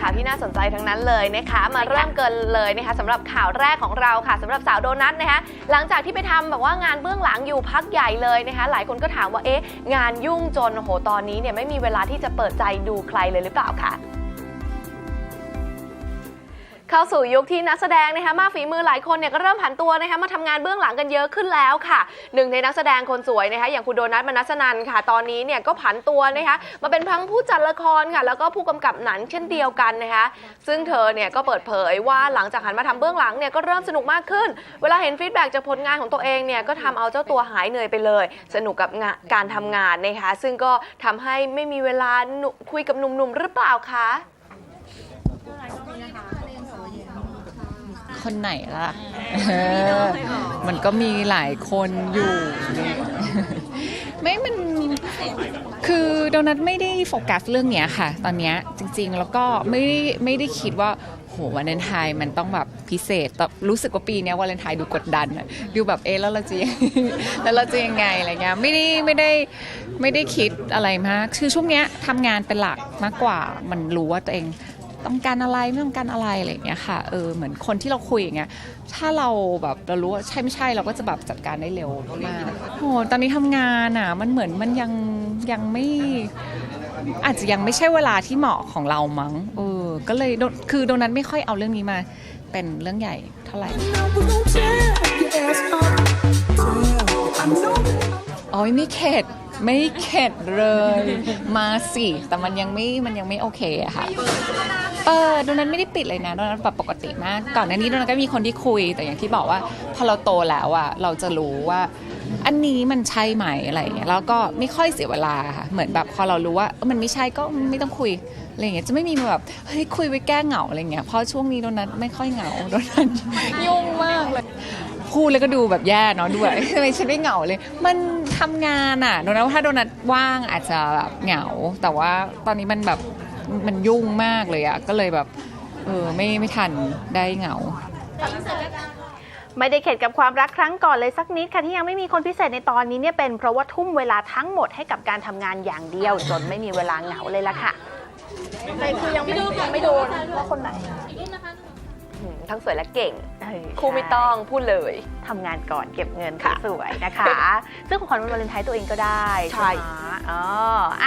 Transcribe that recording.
ข่าวที่น่าสนใจทั้งนั้นเลยนะคะ มาเริ่มกันเลยนะคะสำหรับข่าวแรกของเราค่ะสำหรับสาวโดนัทนะคะหลังจากที่ไปทำแบบว่างานเบื้องหลังอยู่พักใหญ่เลยนะคะ หลายคนก็ถามว่าเอ๊ะงานยุ่งจนโอ้โหตอนนี้เนี่ยไม่มีเวลาที่จะเปิดใจดูใครเลยหรือเปล่าคะ เข้าสู่ยุคที่นักแสดงนะคะมากฝีมือหลายคนเนี่ยก็เริ่มผันตัวนะคะมาทำงานเบื้องหลังกันเยอะขึ้นแล้วค่ะหนึ่งในนักแสดงคนสวยนะคะอย่างคุณโดนัทมนัสนันค่ะ ตอนนี้เนี่ยก็ผันตัวนะคะมาเป็นทั้งผู้จัดละครค่ะ แล้วก็ผู้กำกับหนังเช่นเดียวกันนะคะ ซึ่งเธอเนี่ยก็เปิดเผยว่าหลังจากหันมาทำเบื้องหลังเนี่ยก็เริ่มสนุกมากขึ้น เวลาเห็นฟีดแบ็กจากผลงานของตัวเองเนี่ยก็ทำเอาเจ้าตัวหายเหนื่อยไปเลย สนุกกับงานการทำงานนะคะ ซึ่งก็ทำให้ไม่มีเวลาคุยกับหนุ่มๆหรือเปล่าคะ คนไหนล่ะเออมันก็มีหลายคนอยู่ ไม่มันคือโดนัทไม่ได้โฟกัสเรื่องเนี้ยค่ะ ตอนเนี้ยจริง ๆ แล้วก็ไม่ได้ไม่ได้คิดว่าโหวันเลนไทน์มันต้องแบบพิเศษแต่รู้สึกว่าปีเนี้ยวันเลนไทน์ดูกดดันอะดูแบบเอ๊ะแล้วเราจะแล้วเราจะยังไงอะไรเงี้ยไม่ได้ไม่ได้ไม่ได้คิดอะไรมาก คือช่วงเนี้ยทำงานเป็นหลักมากกว่ามันรู้ว่าตัวเอง ต้องการอะไรไม่ต้องการอะไรอะไรอย่างเงี้ยค่ะเออเหมือนคนที่เราคุยอย่างเงี้ยถ้าเราแบบเรารู้ว่าใช่ไม่ใช่เราก็จะแบบจัดการได้เร็วมากโหตอนนี้ทำงานอะมันเหมือนมันยังยังไม่อาจจะยังไม่ใช่เวลาที่เหมาะของเรามั้งเออก็เลยโดคือโดนัทไม่ค่อยเอาเรื่องนี้มาเป็นเรื่องใหญ่เท่าไหร่โอ้ยไม่เข็ด ไม่เข็ดเลย มาสิ แต่มันยังไม่มันยังไม่โอเคอะค่ะเปิดโดนัทไม่ได้ปิดเลยนะโดนัทแบบปกติมากก่อนหน้านี้โดนัทก็มีคนที่คุยแต่อย่างที่บอกว่า พอเราโตแล้วอะเราจะรู้ว่า อันนี้มันใช่ไหมอะไรอย่างเงี้ยแล้วก็ไม่ค่อยเสียเวลาค่ะเหมือนแบบพอเรารู้ว่าเออมันไม่ใช่ก็ไม่ต้องคุยอะไรอย่างเงี้ยจะไม่มีแบบเฮ้ยคุยไว้แก้เหงาอะไรเงี้ยเพราะช่วงนี้โดนัทไม่ค่อยเหงาโดนัทยุ่งมากเลยพูดแล้วก็ดูแบบแย่เนาะดูแบบทำไมฉันไม่เหงาเลย มัน ทำงานอะโดนัทว่าถ้าโดนัทว่างอาจจะแบบเหงา แต่ว่าตอนนี้มันแบบมันยุ่งมากเลยอะก็เลยแบบเออไม่ไม่ทันได้เหงา ไม่ได้เข็ดกับความรักครั้งก่อนเลยสักนิดค่ะที่ยังไม่มีคนพิเศษในตอนนี้เนี่ยเป็นเพราะว่าทุ่มเวลาทั้งหมดให้กับการทำงานอย่างเดียว จนไม่มีเวลาเหงาเลยล่ะค่ะใครคือยังไม่ยังไม่โดนว่าคนไหนอืม ทั้งสวยและเก่งเออคู่ไม่ต้องพูดเลย ทำงานก่อนเก็บเงินค่ะสวยๆนะคะ ซึ่งของขวัญวันวาเลนไทน์ตัวเองก็ได้ใช่ใช่ไหมอ๋ออะ